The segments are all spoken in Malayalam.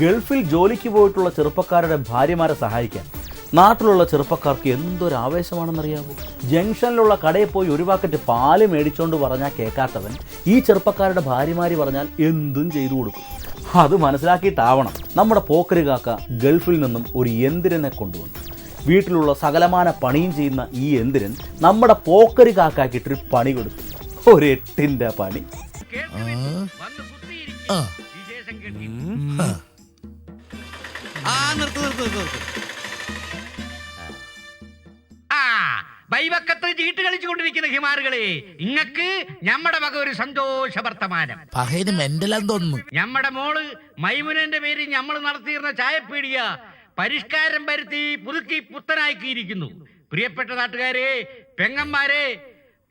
ഗൾഫിൽ ജോലിക്ക് പോയിട്ടുള്ള ചെറുപ്പക്കാരുടെ ഭാര്യമാരെ സഹായിക്കാൻ നാട്ടിലുള്ള ചെറുപ്പക്കാർക്ക് എന്തൊരു ആവേശമാണെന്നറിയാമോ ജംഗ്ഷനിലുള്ള കടയിൽ പോയി ഒരു പാക്കറ്റ് പാൽ മേടിച്ചോണ്ട് പറഞ്ഞാൽ കേൾക്കാത്തവൻ ഈ ചെറുപ്പക്കാരുടെ ഭാര്യമാര് പറഞ്ഞാൽ എന്തും ചെയ്തു കൊടുക്കും. അത് മനസ്സിലാക്കിയിട്ടാവണം നമ്മുടെ പോക്കര് കാക്ക ഗൾഫിൽ നിന്നും ഒരു യന്ത്രനെ കൊണ്ടുവന്നു. വീട്ടിലുള്ള സകലമാന പണിയും ചെയ്യുന്ന ഈ യന്ത്രൻ നമ്മുടെ പോക്കര് കാക്കാക്കിയിട്ടൊരു പണി കൊടുത്തു. ഒരു എട്ടിന്റെ പണി ആ. ആ നിർത്ത് നിർത്ത് നിർത്ത് നിർത്ത്. ആ ബൈവക്കത്ത് ചീട്ട് കളിച്ചുകൊണ്ടിരിക്കുന്ന ഹിമാറുകളെ ഇങ്ങക്ക് ഞമ്മടെ വക ഒരു സന്തോഷ വർത്തമാനം പഹയന് മെന്റലാന്ന് തോന്നുന്നു. ഞമ്മടെ മോൾ മൈമുനന്റെ പേരിൽ നമ്മൾ നടത്തിയിരുന്ന ചായപ്പീടിക പരിഷ്കാരം വരുത്തി പുതുക്കി പുത്തനാക്കിയിരിക്കുന്നു. പ്രിയപ്പെട്ട നാട്ടുകാരെ പെങ്ങന്മാരെ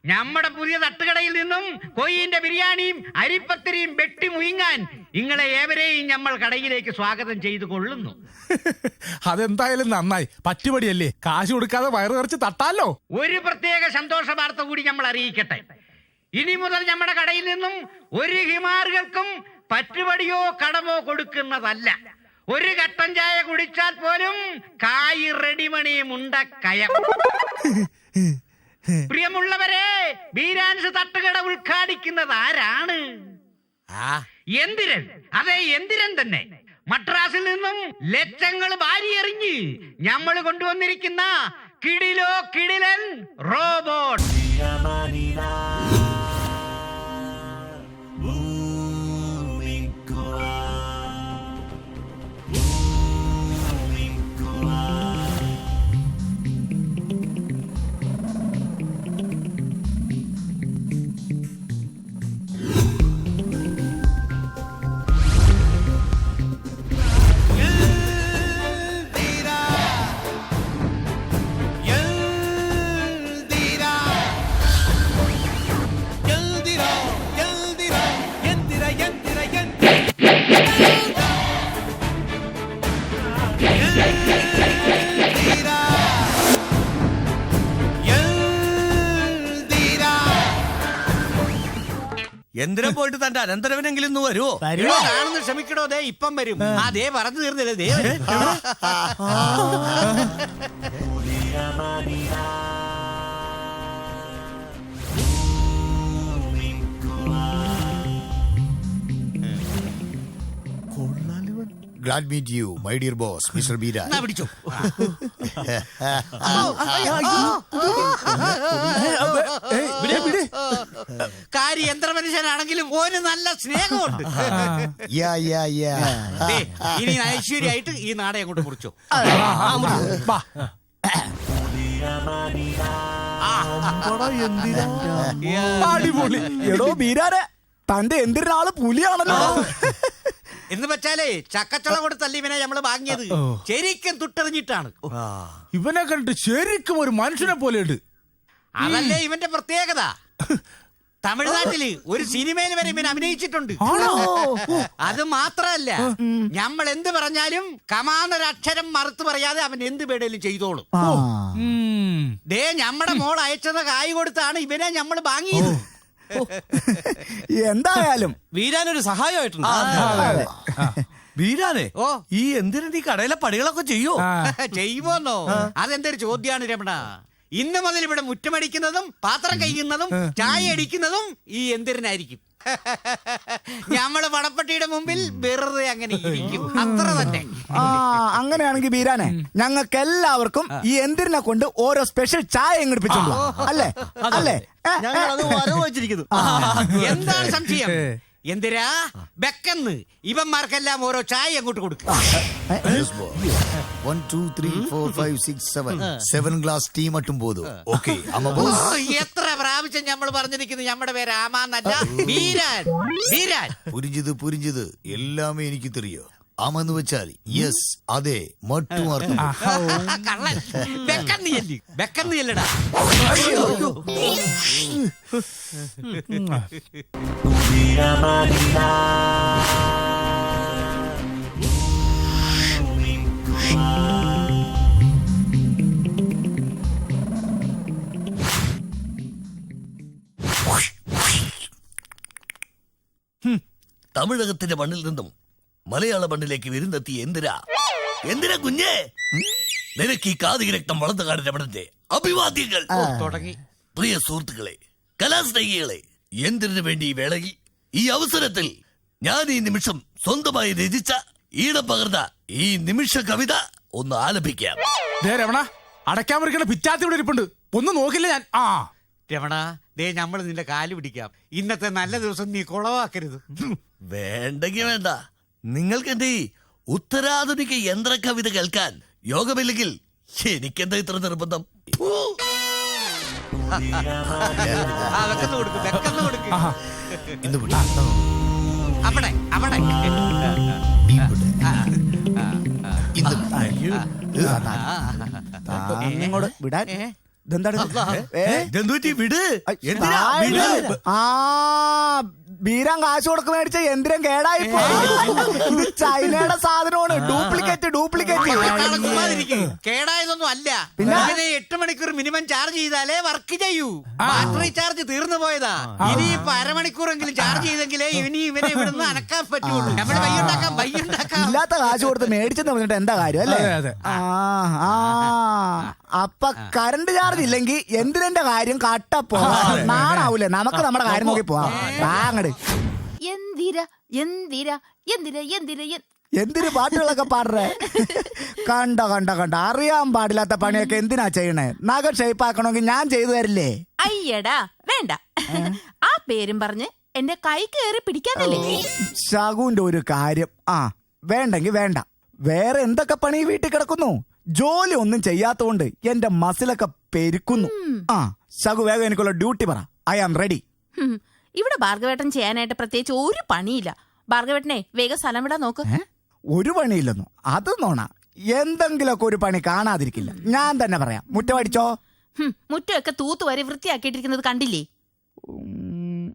ഞമ്മടെ പുതിയ തട്ടുകടയിൽ നിന്നും കൊയ്യിന്റെ ബിരിയാണിയും അരിപ്പത്തിരിയും വെട്ടി മുയിങ്ങാൻ നിങ്ങളെ ഏവരെയും നമ്മൾ കടയിലേക്ക് സ്വാഗതം ചെയ്തു കൊള്ളുന്നു. അതെന്തായാലും നന്നായി. പറ്റുപടിയല്ലേ? കാശ് കൊടുക്കാതെ വയറു നിറച്ച് തട്ടാലോ? ഒരു പ്രത്യേക സന്തോഷ വാർത്ത കൂടി നമ്മൾ അറിയിക്കട്ടെ. ഇനി മുതൽ നമ്മുടെ കടയിൽ നിന്നും ഒരു ഹിമാറുകൾക്കും പറ്റുപടിയോ കടമോ കൊടുക്കുന്നതല്ല. ഒരു കട്ടൻ ചായ കുടിച്ചാൽ പോലും കായ് റെഡിമണി മുണ്ടക്കയം പ്രിയമുള്ളവരെ ബീരാൻസ് തട്ടുകട ഉദ്ഘാടിക്കുന്നത് ആരാണ്? ആ. എന്തിരൻ. അതെ എന്തിരൻ തന്നെ. മട്രാസിൽ നിന്നും ലക്ഷങ്ങൾ വാരിയെറിഞ്ഞ് നമ്മൾ കൊണ്ടുവന്നിരിക്കുന്ന കിടിലോ കിടിലൻ റോബോട്ട്. പോയിട്ട് തന്റെ അനന്തരവനെങ്കിലും ഇന്ന് വരുമോ ആണെന്ന് ക്ഷമിക്കണോ? ദേ ഇപ്പം വരും. ആ. ദേ പറഞ്ഞു തീർന്നില്ല ദേ വരും. Glad meet you my dear boss mister ബീര എന്നാ യന്ത്ര മനുഷ്യനാണെങ്കിലും ഓന് നല്ല സ്നേഹമുണ്ട്. Yeah, yeah, yeah. ദേ, ഇനി ഐശ്വര്യമായിട്ട് ഈ നാടെ അങ്ങോട്ട് മുറിച്ചു. അടിപൊളി. എടോ ബീരാരെ തന്റെ എന്തിനാൾ പുലിയാണല്ലോ. എന്ന് വെച്ചാലേ ചക്കച്ചുള കൊടുത്തല്ല ഇവനെ നമ്മൾ വാങ്ങിയത്? ശരിക്കും തുട്ടെറിഞ്ഞിട്ടാണ്. ഇവനെ കണ്ടിട്ട് ശരിക്കും ഒരു മനുഷ്യനെ പോലെ ഉണ്ട് അതല്ലേ ഇവന്റെ പ്രത്യേകത? തമിഴ്നാട്ടിൽ ഒരു സിനിമയിൽ വരെ ഇവൻ അഭിനയിച്ചിട്ടുണ്ട്? അത് മാത്രല്ല നമ്മൾ എന്ത് പറഞ്ഞാലും കമാന്നൊരക്ഷരം മറുത്തു പറയാതെ അവൻ എന്ത് വേണേലും ചെയ്തോളും. ദേ ഞമ്മടെ മോൾ അയച്ചത് കായ് കൊടുത്താണ് ഇവനെ നമ്മൾ വാങ്ങിയത്. എന്തായാലും. ഒരു സഹായമായിട്ടുണ്ട്. വീരാനെ ഓ. ഈ എന്തിനാ ഈ കടയിലെ പണികളൊക്കെ ചെയ്യോ. ചെയ്യുമോന്നോ അതെന്തൊരു ചോദ്യമാണ് രമണ? ഇന്ന് മുതൽ ഇവിടെ മുറ്റമടിക്കുന്നതും പാത്രം കഴിക്കുന്നതും ചായ അടിക്കുന്നതും ഈ എന്തിനായിരിക്കും? ഞമ്മൾ വടപ്പട്ടിയുടെ മുമ്പിൽ വെറുതെ അങ്ങനെ ഇരിക്കും. അത്ര തന്നെ. ആ അങ്ങനെയാണെങ്കിൽ ബീരാനെ ഞങ്ങൾക്ക് എല്ലാവർക്കും ഈ എന്തിരിനെ കൊണ്ട് ഓരോ സ്പെഷ്യൽ ചായ എങ്ങടിപ്പിച്ചോളൂ അല്ലേ? അല്ലേ? ഏ, ഞങ്ങൾ അത് വരവ് വെച്ചിരിക്കുന്നു. എന്താണ് സംശയം? എന്തിരാ ബെക്കെന്ന് ഇവന്മാർക്കെല്ലാം ഓരോ ചായ അങ്ങോട്ട് കൊടുക്കുക Yes, boss. One, two, three, four, five, six, seven. Seven glass tea மட்டும் போதும். Okay, I'm a boss. എത്ര പ്രാവശ്യം നമ്മൾ പറഞ്ഞിരിക്കുന്നു നമ്മുടെ പേര് ആമാന്നല്ല വീരാൻ വീരാൻ புரிஞ்சுது புரிஞ்சுது எல்லாமே എനിക്ക് தெரியும் ആമെന്ന് വെച്ചാൽ യെസ് അതെ മട്ടും അർത്ഥം. കള്ളൻ. ബെക്കന്ന് ചെല്ലി ചെല്ലടാ തമിഴകത്തിന്റെ മണ്ണിൽ നിന്നും മലയാള മണ്ണിലേക്ക് വരുന്നെത്തി എന്തിനാ? എന്തിനാ കുഞ്ഞേ? നിനക്ക് ഈ കാതിക രക്തം വളർന്നു രമണന്റെ അഭിവാദ്യങ്ങൾ. തുടങ്ങി. പ്രിയ സുഹൃത്തുക്കളെ കലാസ്നേഹികളെ എന്തിനു വേണ്ടി ഈ വേളയിൽ ഈ അവസരത്തിൽ ഞാൻ ഈ നിമിഷം സ്വന്തമായി രചിച്ച ഈടം പകർന്ന ഈ നിമിഷ കവിത ഒന്ന് ആലപിക്കാം. ദേ രമണ അടയ്ക്കാൻ മുറിക്കുന്ന പിറ്റാത്തി ഇവിടെ ഇരിപ്പുണ്ട്. ഒന്ന് നോക്കില്ല ഞാൻ. ആ. രമണ ദേ നമ്മൾ നിന്റെ കാൽ പിടിക്കാം. ഇന്നത്തെ നല്ല ദിവസം നീ കുളവാക്കരുത്. വേണ്ടെങ്കി വേണ്ട. നിങ്ങൾക്ക് എന്റെ ഈ ഉത്തരാധുനിക യന്ത്ര കവിത കേൾക്കാൻ യോഗമില്ലെങ്കിൽ എനിക്കെന്താ ഇത്ര നിർബന്ധം? അവിടെ അവിടെ. വിടാൻ? ഇതെന്താണ് വിട്. ആ. ബീരാൻ കാശ് കൊടുക്ക മേടിച്ച യന്ത്രം കേടായി ഇത് ചൈനയുടെ സാധനമാണ്. Duplicate duplicate. കേടായതൊന്നും അല്ല. പിന്നെ? എട്ട് മണിക്കൂർ മിനിമം ചാർജ് ചെയ്താലേ വർക്ക് ചെയ്യൂ. ബാറ്ററി ചാർജ് തീർന്നു പോയതാ. ഇനി ഇപ്പൊ അരമണിക്കൂറെങ്കിലും ചാർജ് ചെയ്തെങ്കിലേ ഇനി ഇവനെ ഇവിടുന്ന് അനക്കാൻ പറ്റുള്ളൂ. നമ്മൾ വയ്യുണ്ടാക്കാം വയ്യുണ്ടാക്കാം ഇല്ലാത്ത കാശ് കൊടുത്ത് മേടിച്ചെന്ന് പറഞ്ഞിട്ട് എന്താ കാര്യം അല്ലേ? അതെ, അതെ. ആ ആ. അപ്പൊ കറണ്ട് ചാർജ് ഇല്ലെങ്കിൽ എന്തിനെ കാര്യം കട്ടപ്പോ നാണാവൂലേ? നമുക്ക് നമ്മുടെ കാര്യം നോക്കി പോവാം. വാങ്ങട് എന്തിര എന്തിര എന്തിര എന്തിര എന്തിനു എന്തിന് പാട്ടുകളൊക്കെ പാടുറേ? കണ്ട കണ്ട കണ്ട. അറിയാൻ പാടില്ലാത്ത പണിയൊക്കെ എന്തിനാ ചെയ്യണേ? നഗ ഷേപ്പ് ആക്കണമെങ്കിൽ ഞാൻ ചെയ്തു തരില്ലേ? അയ്യടാ വേണ്ട. ആ പേരും പറഞ്ഞ് എന്റെ കൈ കയറി പിടിക്കാനല്ലേ ശകുന്റെ ഒരു കാര്യം. ആ വേണ്ടെങ്കി വേണ്ട. വേറെ എന്തൊക്കെ പണി വീട്ടിൽ കിടക്കുന്നു? ജോലി ഒന്നും ചെയ്യാത്തോണ്ട് എന്റെ മസിലൊക്കെ പെരുക്കുന്നു. ആ ശകു വേഗം എനിക്കുള്ള ഡ്യൂട്ടി പറ. I am ready. ഇവിടെ ഭാർഗവേട്ടൻ ചെയ്യാനായിട്ട് പ്രത്യേകിച്ച് ഒരു പണിയില്ല. ഭാർഗവേട്ടനെ വേഗം സ്ഥലം വിടാൻ നോക്ക്. ഒരു പണിയില്ലെന്നു? അത് നോണ എന്തെങ്കിലുമൊക്കെ ഒരു പണി കാണാതിരിക്കില്ല. ഞാൻ തന്നെ പറയാം. മുറ്റമടിച്ചോ മുറ്റമൊക്കെ തൂത്തുവരെ വൃത്തിയാക്കിയിട്ടിരിക്കുന്നത് കണ്ടില്ലേ?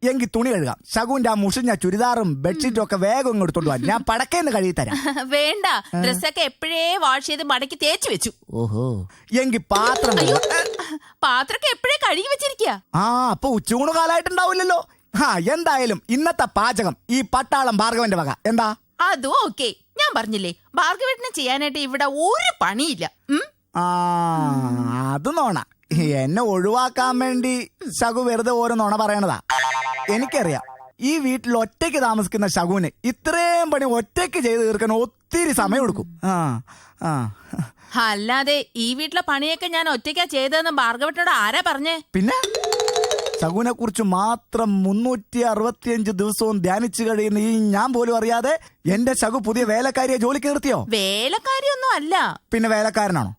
എങ്കിൽ തുണി കഴുകാം. ശകുന്റെ ആ മുഷിഞ്ഞ ചുരിദാറും ബെഡ്ഷീറ്റും ഒക്കെ വേഗം ഇങ്ങോട്ട് എടുത്തോണ്ട് പോവാൻ ഞാൻ പടക്കേന്ന് കഴുകി തരാം. വേണ്ട. ഡ്രസ്സൊക്കെ എപ്പോഴേ വാഷ് ചെയ്ത് മടക്കി തേച്ചു വെച്ചു. ഓഹോ. എങ്കിൽ പാത്രം പാത്രമൊക്കെ എപ്പോഴേ കഴുകി വെച്ചിരിക്കുക ആ അപ്പൊ ഉച്ചൂണ് കാലായിട്ടുണ്ടാവില്ലല്ലോ. ആ എന്തായാലും ഇന്നത്തെ പാചകം ഈ പട്ടാളം ഭാർഗവന്റെ വക. എന്താ? അതും ഓക്കെ. ഞാൻ പറഞ്ഞില്ലേ ഭാർഗവേട്ടനെ ചെയ്യാനായിട്ട് ഇവിടെ ഒരു പണിയില്ല. ആ അത് നോണ. എന്നെ ഒഴിവാക്കാൻ വേണ്ടി ശകു വെറുതെ ഓരോ നോണ പറയണതാ. എനിക്കറിയാം. ഈ വീട്ടിൽ ഒറ്റയ്ക്ക് താമസിക്കുന്ന ശകുവിന് ഇത്രയും പണി ഒറ്റയ്ക്ക് ചെയ്ത് തീർക്കാൻ ഒത്തിരി സമയം എടുക്കും. ആ ആ. അല്ലാതെ ഈ വീട്ടിലെ പണിയൊക്കെ ഞാൻ ഒറ്റയ്ക്കാ ചെയ്തതെന്ന് ഭാർഗവട്ടോട് ആരാ പറഞ്ഞേ? പിന്നെ? ശകുനെ കുറിച്ച് മാത്രം മുന്നൂറ്റി അറുപത്തിയഞ്ച് ദിവസവും ധ്യാനിച്ചു കഴിയുന്ന ഈ ഞാൻ പോലും അറിയാതെ എന്റെ ശകു പുതിയ വേലക്കാരിയെ ജോലിക്ക് നിർത്തിയോ? വേലക്കാരിയൊന്നും അല്ല. പിന്നെ വേലക്കാരനാണോ?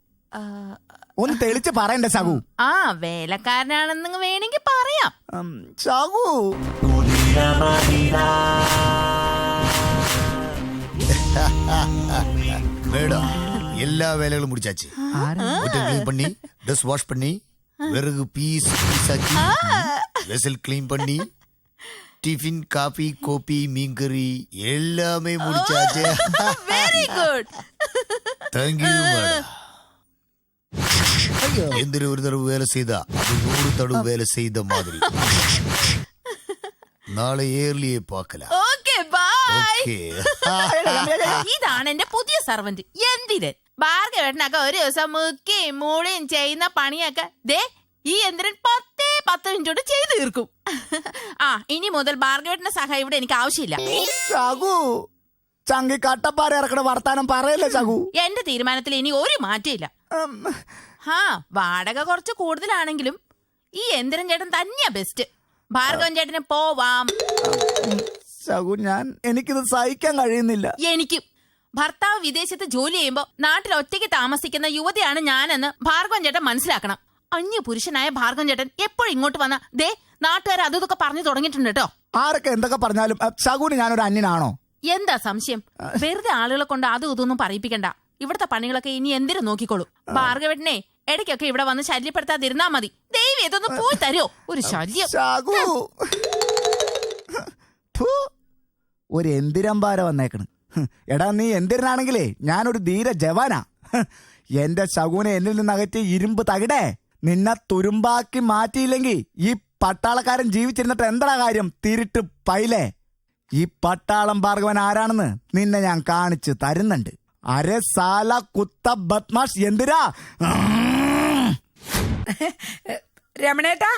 ഒന്ന് തെളിച്ച് പറയണ്ടേ ശകു ആ വേലക്കാരനാണെന്ന് വേണമെങ്കിൽ പറയാം ഉം, ശകു மேடம் எல்லா வேலைகளும் முடிச்சாச்சு வீட்டை க்ளீன் பண்ணி ட்ரெஸ் வாஷ் பண்ணி விறகு பீஸ் பீஸாக்கி வெசல் க்ளீன் பண்ணி டிஃபின் காபி கோபி மீன்கறி எல்லாமே முடிச்சாச்சு വെരി ഗുഡ് தேங்க்யூ மேடம் எந்திர ஒரு தடவை வேலை செய்தா அது நூறு தடவை வேலை செய்த மாதிரி നാളെ ഏർലിയെ പാക്കല ഓക്കെ ബൈ ഓക്കേ ഇതാണ് എന്റെ പുതിയ സർവന്റ് എന്തിരൻ ഭാർഗവേട്ടനൊക്കെ ഒരു ദിവസം മുക്കിയും മൂളിയും ചെയ്യുന്ന പണിയൊക്കെ ദേ ഈ യന്ത്രൻ പത്തേ പത്ത് മിനിറ്റ് കൊണ്ട് ചെയ്തു തീർക്കും ആ ഇനി മുതൽ ഭാർഗവേട്ടന്റെ സഹായം ഇവിടെ എനിക്ക് ആവശ്യമില്ല ശകു ചങ്കി കട്ടപ്പാറ ഇറക്കണ വർത്താനം പറയല്ലേ ശകു എന്റെ തീരുമാനത്തിൽ ഇനി ഒരു മാറ്റമില്ല ഉം, ഹാ വാടക കുറച്ച് കൂടുതലാണെങ്കിലും ഈ യന്ത്രൻ ചേട്ടൻ തന്നെയാ ബെസ്റ്റ് ഭാർഗവൻ ചേട്ടന് പോവാം. ശകു ഞാൻ എനിക്കിത് സഹിക്കാൻ കഴിയുന്നില്ല. എനിക്ക്. ഭർത്താവ് വിദേശത്ത് ജോലി ചെയ്യുമ്പോ നാട്ടിൽ ഒറ്റയ്ക്ക് താമസിക്കുന്ന യുവതിയാണ് ഞാനെന്ന് ഭാർഗവൻ ചേട്ടൻ മനസ്സിലാക്കണം. അന്യ പുരുഷനായ ഭാർഗവൻ ചേട്ടൻ എപ്പോഴും ഇങ്ങോട്ട് വന്ന ദേ നാട്ടുകാർ അതും ഇതൊക്കെ പറഞ്ഞു തുടങ്ങിയിട്ടുണ്ട് കേട്ടോ. ആരൊക്കെ എന്തൊക്കെ പറഞ്ഞാലും ശകുന് ഞാനൊരു അന്യനാണോ? എന്താ സംശയം? വെറുതെ ആളുകളെ കൊണ്ട് അതും ഇതൊന്നും പറയിപ്പിക്കണ്ട. ഇവിടുത്തെ പണികളൊക്കെ ഇനി എന്തിനു നോക്കിക്കോളൂ? ഭാർഗവട്ടനെ ഇടയ്ക്കൊക്കെ ഇവിടെ വന്ന് ശല്യപ്പെടുത്താതിരുന്നാ മതി. ദൈവം ഇതൊന്ന് പോയി തരോ ഒരു ശല്യം. ശകു ഒരു എന്തിരമ്പാര വന്നേക്കണ്. എടാ നീ എന്തിരനാണെങ്കിലേ ഞാനൊരു ധീര ജവാനാ. എന്റെ ശകുനെ എന്നിൽ നിന്ന് അകറ്റി ഇരുമ്പ് തകിടേ. നിന്നെ തുരുമ്പാക്കി മാറ്റിയില്ലെങ്കിൽ ഈ പട്ടാളക്കാരൻ ജീവിച്ചിരുന്നിട്ട് എന്താ കാര്യം? തിരിട്ട് പൈലേ. ഈ പട്ടാളം ഭാർഗവൻ ആരാണെന്ന് നിന്നെ ഞാൻ കാണിച്ചു തരുന്നുണ്ട്. അരെ സാല കുത്ത ബദ്മാഷ് എന്തിരാ രമണേട്ടാ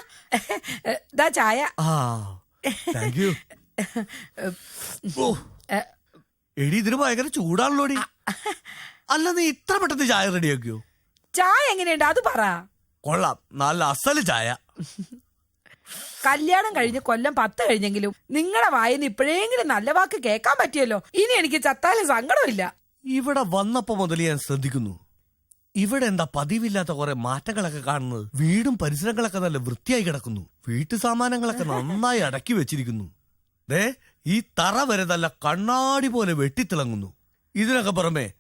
ദാ ചായ. എടി ഇതിന് ഭയങ്കര ചൂടാണല്ലോടി. അല്ല നീ ഇത്ര പെട്ടെന്ന് ചായ റെഡിയാക്കിയോ? ചായ എങ്ങനെയുണ്ട്? അത് പറ. കൊള്ളാം. നല്ല അസൽ ചായ. കല്യാണം കഴിഞ്ഞ് കൊല്ലം പത്ത് കഴിഞ്ഞെങ്കിലും നിങ്ങളെ വായിന്ന് ഇപ്പോഴെങ്കിലും നല്ല വാക്ക് കേൾക്കാൻ പറ്റിയല്ലോ. ഇനി എനിക്ക് ചത്താലും സങ്കടമില്ല. ഇവിടെ വന്നപ്പോ മുതൽ ഞാൻ ശ്രദ്ധിക്കുന്നു. ഇവിടെ എന്താ പതിവില്ലാത്ത കുറെ മാറ്റങ്ങളൊക്കെ കാണുന്നത്? വീടും പരിസരങ്ങളൊക്കെ നല്ല വൃത്തിയായി കിടക്കുന്നു. വീട്ടു സാമാനങ്ങളൊക്കെ നന്നായി അടക്കി വെച്ചിരിക്കുന്നു. ദേ ഈ തറ വരെ നല്ല കണ്ണാടി പോലെ വെട്ടിത്തിളങ്ങുന്നു. ഇതിനൊക്കെ പുറമെ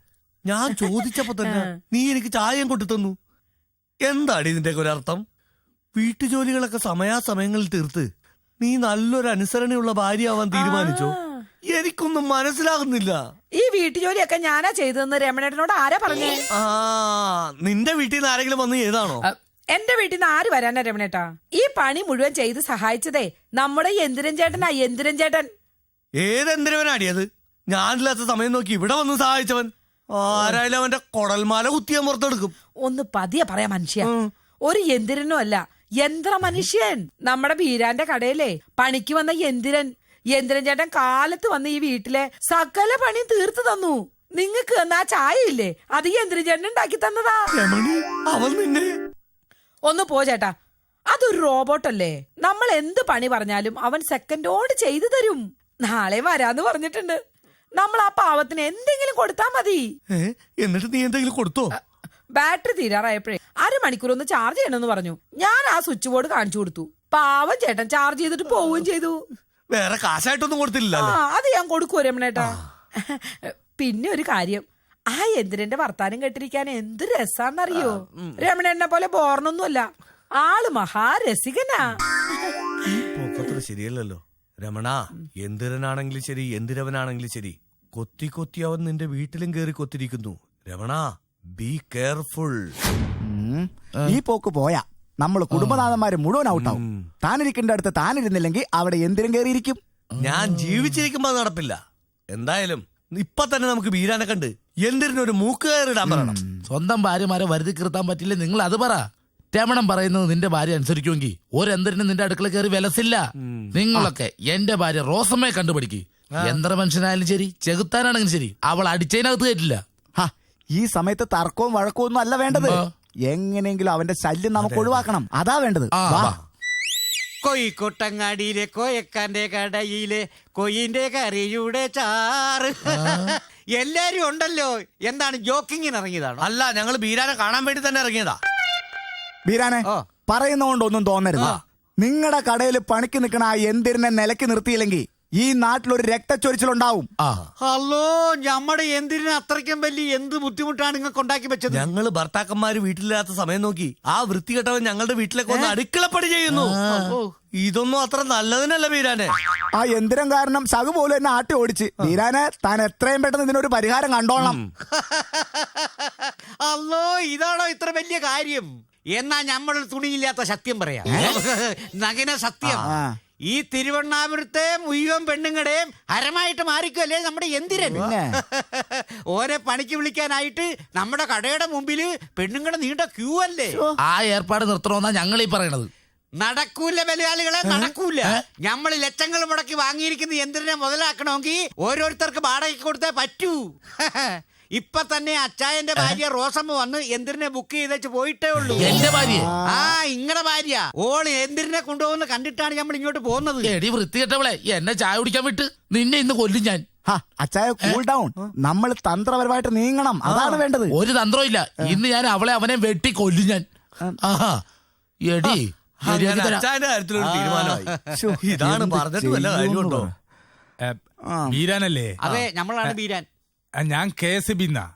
ഞാൻ ചോദിച്ചപ്പോ തന്നെ നീ എനിക്ക് ചായം കൊണ്ടു തന്നു. എന്താണ് ഇതിന്റെ ഒരർത്ഥം വീട്ടുജോലികളൊക്കെ സമയാസമയങ്ങളിൽ തീർത്ത് നീ നല്ലൊരു അനുസരണയുള്ള ഭാര്യയാവാൻ തീരുമാനിച്ചോ? എനിക്കൊന്നും മനസ്സിലാകുന്നില്ല. ഈ വീട്ടുജോലിയൊക്കെ ഞാനാ ചെയ്തതെന്ന് രമണേട്ടനോട് ആരാ പറഞ്ഞു? ആ നിന്റെ വീട്ടിൽ നിന്ന് ആരെങ്കിലും വന്ന് ചെയ്താണോ? എന്റെ വീട്ടിൽ നിന്ന് ആര് വരാനാ രമണേട്ടാ? ഈ പണി മുഴുവൻ ചെയ്ത് സഹായിച്ചതേ നമ്മുടെ എന്തിരൻ ചേട്ടനാ എന്തിരൻ ചേട്ടൻ. ഏതെന്തിരവനാടിയത് ഞാനില്ലാത്ത സമയം നോക്കി ഇവിടെ വന്ന് സഹായിച്ചവൻ. ആരായാലും അവന്റെ കൊടൽമാല കുത്തിയാൻ പുറത്തെടുക്കും. ഒന്ന് പതിയെ പറയാ മനുഷ്യ. ഒരു എന്തിരനും അല്ല യന്ത്ര മനുഷ്യൻ നമ്മുടെ ബീരാന്റെ കടയിലെ പണിക്ക് വന്ന എന്തിരൻ. യന്ത്രൻ കാലത്ത് വന്ന് ഈ വീട്ടിലെ സകല പണി തീർത്തു തന്നു. നിങ്ങക്ക് എന്നാ ചായ ഇല്ലേ അത് യന്ത്രൻ ചേട്ടൻ ഉണ്ടാക്കി തന്നതാ. നിന്നെ ഒന്ന് പോ ചേട്ടാ. അതൊരു റോബോട്ടല്ലേ? നമ്മൾ എന്ത് പണി പറഞ്ഞാലും അവൻ സെക്കൻഡോട് ചെയ്തു തരും. നാളെ വരാന്ന് പറഞ്ഞിട്ടുണ്ട്. നമ്മൾ ആ പാവത്തിന് എന്തെങ്കിലും കൊടുത്താ മതി. എന്നിട്ട് നീ എന്തെങ്കിലും കൊടുത്തോ? ബാറ്ററി തീരാറായപ്പോഴേ അരമണിക്കൂർ ഒന്ന് ചാർജ് ചെയ്യണമെന്ന് പറഞ്ഞു. ഞാൻ ആ സ്വിച്ച് ബോർഡ് കാണിച്ചു കൊടുത്തു. പാവം ചേട്ടൻ ചാർജ് ചെയ്തിട്ട് പോവുകയും ചെയ്തു. വേറെ കാശായിട്ടൊന്നും കൊടുത്തില്ല ആ അത് ഞാൻ കൊടുക്കൂ രമണേട്ടാ? പിന്നെ ഒരു കാര്യം. ആ എന്തിനെ വർത്താനം കേട്ടിരിക്കാൻ എന്ത് രസാന്നറിയോ? രമണേട്ടനെ പോലെ ബോർണൊന്നുമല്ല ആൾ മഹാരസികനാ. പൊക്കത്ര ശരിയല്ലല്ലോ. രമണ എന്തിരനാണെങ്കിലും ശരി എന്തിരവനാണെങ്കിലും ശരി. കൊത്തി കൊത്തി അവൻ നിന്റെ വീട്ടിലും കേറി കൊത്തിരിക്കുന്നു. Ramana be careful. ഈ പോക്ക് പോയാ. നമ്മൾ കുടുംബനാഥന്മാര് മുഴുവൻ ഔട്ടാവും. താനിരിക്കേണ്ട അടുത്ത് താനിരുന്നില്ലെങ്കിൽ അവിടെ എന്തിനും കയറിയിരിക്കും. ഞാൻ ജീവിച്ചിരിക്കുമ്പോ നടപ്പില്ല. എന്തായാലും ഇപ്പൊ തന്നെ നമുക്ക് വീരാനെ കണ്ട് എന്തിനൊരു മൂക്ക് കയറിടാൻ പറയണം സ്വന്തം ഭാര്യമാരെ വരുതി കീർത്താൻ പറ്റില്ല? നിങ്ങൾ അത് പറ. രമണം പറയുന്നത് നിന്റെ ഭാര്യ അനുസരിക്കുമെങ്കിൽ. ഒരെന്തരനും നിന്റെ അടുക്കള കയറി വിലസില്ല. നിങ്ങളൊക്കെ എന്റെ ഭാര്യ റോസമ്മയെ കണ്ടുപിടിക്ക്. യന്ത്ര മനുഷ്യനായാലും ശരി ചെകുത്താനാണെങ്കിലും ശരി. അവൾ അടിച്ചതിനകത്ത് കയറ്റില്ല. ഹ, ഈ സമയത്ത് തർക്കവും വഴക്കവും ഒന്നും അല്ല വേണ്ടത്. എങ്ങനെയെങ്കിലും അവന്റെ ശല്യം നമുക്ക് ഒഴിവാക്കണം. അതാ വേണ്ടത്. ആ, വാ. വാ. കൊയ്ക്കൊട്ടങ്ങാടിയിലെ കോയക്കാന്റെ കടയിലെ കൊയ്യിന്റെ കറിയുടെ ചാറ്. എല്ലാരും ഉണ്ടല്ലോ. എന്താണ് ജോക്കിങ്ങിന് ഇറങ്ങിയതാണോ അല്ല ഞങ്ങൾ ബീരാനെ കാണാൻ വേണ്ടി തന്നെ ഇറങ്ങിയതാ. ബീരാനെ ഓ. പറയുന്നതുകൊണ്ടൊന്നും തോന്നരുത്. നിങ്ങളുടെ കടയിൽ പണിക്ക് നിൽക്കണ ആ എന്തിരിനെ നിലയ്ക്ക് നിർത്തിയില്ലെങ്കിൽ ഈ നാട്ടിലൊരു രക്തച്ചൊരിച്ചിലുണ്ടാവും. ഹലോ ഞമ്മടെ എന്തിനു അത്രയ്ക്കും വലിയ എന്ത് ബുദ്ധിമുട്ടാണ് നിങ്ങൾക്ക് ഉണ്ടാക്കി വെച്ചത്? ഞങ്ങൾ ഭർത്താക്കന്മാര് വീട്ടിലില്ലാത്ത സമയം നോക്കി ആ വൃത്തികെട്ടവൻ ഞങ്ങളുടെ വീട്ടിലേക്ക് വന്ന് അടുക്കളപ്പണി ചെയ്യുന്നു. ഇതൊന്നും അത്ര നല്ലതിനല്ല ബീരാനെ ആ യന്ത്രം കാരണം സഹു പോലും എന്നെ ആട്ടി ഓടിച്ച്. ബീരാനെ താൻ എത്രയും പെട്ടെന്ന് ഇതിനൊരു പരിഹാരം കണ്ടോളാം അല്ലോ ഇതാണോ ഇത്ര വലിയ കാര്യം? എന്നാ നമ്മൾ തുണിയില്ലാത്ത സത്യം പറയാം. നഗന സത്യം. ആ. ഈ തിരുവണ്ണാപുരത്തെ മുഴുവൻ പെണ്ണുങ്ങളുടെയും ഹരമായിട്ട് മാറിക്കുമല്ലേ നമ്മുടെ എന്തിരൻ? ഓരെ പണിക്ക് വിളിക്കാനായിട്ട് നമ്മുടെ കടയുടെ മുമ്പിൽ പെണ്ണുങ്ങളുടെ നീണ്ട ക്യൂ അല്ലേ? ആ ഏർപ്പാട് നിർത്തണമെന്നാ ഞങ്ങൾ ഈ പറയണത്. നടക്കൂല ബലിയാളികളെ നടക്കൂല. നമ്മൾ ലക്ഷങ്ങൾ മുടക്കി വാങ്ങിയിരിക്കുന്ന യന്ത്രനെ മുതലാക്കണമെങ്കിൽ ഓരോരുത്തർക്ക് വാടകയ്ക്ക് കൊടുത്തേ പറ്റൂ. ഇപ്പൊ തന്നെ അച്ചായന്റെ ഭാര്യ റോസമ്മ വന്ന് എന്തിരിനെ ബുക്ക് ചെയ്തേച്ച് പോയിട്ടേ ഉള്ളൂ. എന്റെ ഭാര്യ? ആ ഇങ്ങടെ ഭാര്യ. ഓൾ എന്തിരിനെ കൊണ്ടുപോകുന്ന കണ്ടിട്ടാണ് നമ്മൾ ഇങ്ങോട്ട് പോകുന്നത്. എടി വൃത്തികെട്ടവളെ എന്നെ ചായ കുടിക്കാൻ വിട്ട്. നിന്നെ ഇന്ന് കൊല്ലും ഞാൻ. അച്ചായ കൂൾ ഡൗൺ നമ്മൾ തന്ത്രപരമായിട്ട് നീങ്ങണം. അതാണ് വേണ്ടത്. ഒരു തന്ത്രവും ഇല്ല. ഇന്ന് ഞാൻ അവളെ അവനെ വെട്ടി കൊല്ലും ഞാൻ. ആഹാ. എടി. അച്ചായന്റെ കാര്യത്തിലൊരു തീരുമാനമായി. ഇതാണ് പറഞ്ഞിട്ട് വല്ല കാര്യമുണ്ടോ. ബീരാനല്ലേ? അതെ നമ്മളാണ് ബീരാൻ. ഞാൻ കെ എസ് ബിന്ന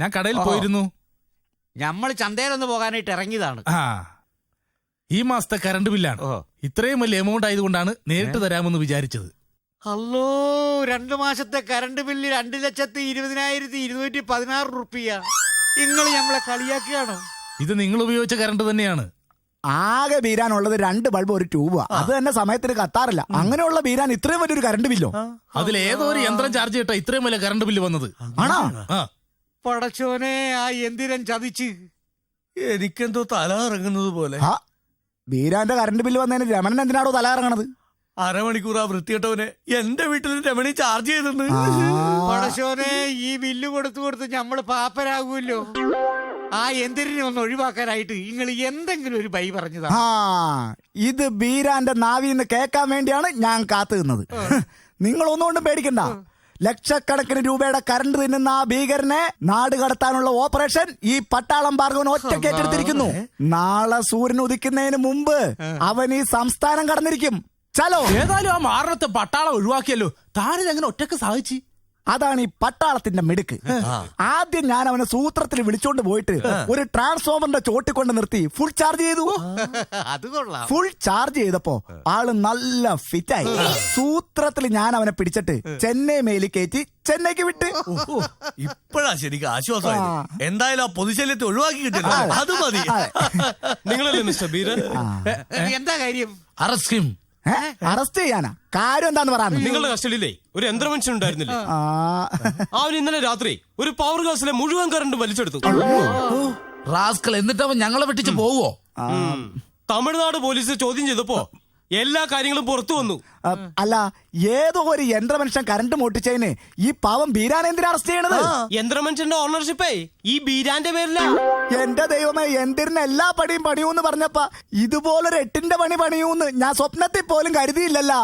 ഞാൻ കടയിൽ പോയിരുന്നു. നമ്മൾ ചന്തയിലൊന്ന് പോകാനായിട്ട് ഇറങ്ങിയതാണ്. ആ. ഈ മാസത്തെ കറണ്ട് ബില്ലാണ്. ഇത്രയും വലിയ എമൗണ്ട് ആയതുകൊണ്ടാണ് നേരിട്ട് തരാമെന്ന് വിചാരിച്ചത്. അല്ലോ രണ്ടു മാസത്തെ കറണ്ട് ബില്ല് രണ്ട് ലക്ഷത്തി ഇരുപതിനായിരത്തി ഇരുന്നൂറ്റി പതിനാറ് റുപ്യ. നിങ്ങൾ നമ്മളെ കളിയാക്കുകയാണോ. ഇത് നിങ്ങൾ ഉപയോഗിച്ച കറണ്ട് തന്നെയാണ്. ആകെ ബീരാനുള്ളത് രണ്ട് ബൾബ് ഒരു ട്യൂബാ അത് തന്നെ സമയത്തിന് കത്താറില്ല. അങ്ങനെയുള്ള ബീരാൻ ഇത്രയും വലിയൊരു കറണ്ട് ബില്ലോ അതിലേതോ ഒരു യന്ത്രം ചാർജ് ചെയ്തിട്ടാ ഇത്രയും വലിയ കറണ്ട് ബില്ല് വന്നത്. ആണോ? പടച്ചോനെ ആ എന്തിരൻ ചതിച്ച് എനിക്കെന്തോ തല ഇറങ്ങുന്നത് പോലെ ബീരാന്റെ കറണ്ട് ബില്ല് വന്നതിന് രമണൻ എന്തിനാണോ തല ഇറങ്ങണത് അരമണിക്കൂർ ആ വൃത്തികെട്ടവനെ എന്റെ വീട്ടിൽ രമണി ചാർജ് ചെയ്തിട്ടുണ്ട്. പടച്ചോനെ ഈ ബില്ല് കൊടുത്തു കൊടുത്ത് നമ്മൾ പാപ്പരാകുമല്ലോ. ആ എന്തിനെ ഒന്ന് ഒഴിവാക്കാനായിട്ട് നിങ്ങൾ എന്തെങ്കിലും ഒരു ബൈ പറഞ്ഞതാ. ആ ഇത് ബീരാന്റെ നാവിന്ന് കേൾക്കാൻ വേണ്ടിയാണ് ഞാൻ കാത്തു നിന്നത്. നിങ്ങൾ ഒന്നുകൊണ്ടും പേടിക്കണ്ട. ലക്ഷക്കണക്കിന് രൂപയുടെ കറണ്ട് തിന്നുന്ന ആ ഭീകരനെ നാട് കടത്താനുള്ള ഓപ്പറേഷൻ ഈ പട്ടാളം ഭാർഗവൻ ഒറ്റയ്ക്ക് ഏറ്റെടുത്തിരിക്കുന്നു. നാളെ സൂര്യൻ ഉദിക്കുന്നതിന് മുമ്പ് അവൻ ഈ സംസ്ഥാനം കടന്നിരിക്കും. ചലോ. ഏതായാലും ആ മാരണത്തെ പട്ടാളം ഒഴിവാക്കിയല്ലോ. താനിതെങ്ങനെ ഒറ്റയ്ക്ക് സാധിച്ചു അതാണ് ഈ പട്ടാളത്തിന്റെ മിടുക്ക്. ആദ്യം ഞാൻ അവനെ സൂത്രത്തിൽ വിളിച്ചോണ്ട് പോയിട്ട് ഒരു ട്രാൻസ്ഫോമറിന്റെ ചോട്ടിക്കൊണ്ട് നിർത്തി ഫുൾ ചാർജ് ചെയ്തു. അത് കൊള്ളാം. ഫുൾ ചാർജ് ചെയ്തപ്പോ ആൾ നല്ല ഫിറ്റായി സൂത്രത്തിൽ ഞാൻ അവനെ പിടിച്ചിട്ട് ചെന്നൈ മേലിൽ കയറ്റി ചെന്നൈക്ക് വിട്ട്. ഇപ്പോഴാ ശരിക്കും ആശ്വാസം എന്തായാലും ആ പൊതുശല്യത്തെ ഒഴിവാക്കി കിട്ടില്ല അത് മതി. നിങ്ങളല്ലേ മിസ്റ്റർ ബീരൻ? എന്താ കാര്യം? അറസ്റ്റ് ഹിം അറസ്റ്റ് ചെയ്യാനാ? കാര്യം എന്താന്ന് പറയാൻ നിങ്ങളുടെ കസ്റ്റഡിയിലേ ഒരു യന്ത്രമനുഷ്യൻ ഉണ്ടായിരുന്നില്ലേ അവൻ ഇന്നലെ രാത്രി ഒരു പവർ ഹൗസിലെ മുഴുവൻ കറണ്ട് വലിച്ചെടുത്തു. റാസ്കൽ എന്നിട്ട് അവൻ ഞങ്ങളെ വെട്ടിച്ച് പോവോ ഉം. തമിഴ്നാട് പോലീസ് ചോദ്യം ചെയ്തപ്പോ എല്ലാ കാര്യങ്ങളും പുറത്തു വന്നു. അല്ല ഏതോ ഒരു യന്ത്രമനുഷ്യൻ കറണ്ട് മോട്ടിച്ചതിന് ഈ പാവം ബീരാൻ എന്തിനാ അറസ്റ്റ് ചെയ്യണത്? യന്ത്രമനുഷ്യന്റെ ഓണർഷിപ്പേ ഈ ബീരാന്റെ പേരില. എന്റെ ദൈവമേ എന്തിന് എല്ലാ പണിയും പണിയൂന്ന് പറഞ്ഞപ്പ ഇതുപോലൊരു എട്ടിന്റെ പണി പണിയൂന്ന് ഞാൻ സ്വപ്നത്തിൽ പോലും കരുതിയില്ലല്ലോ.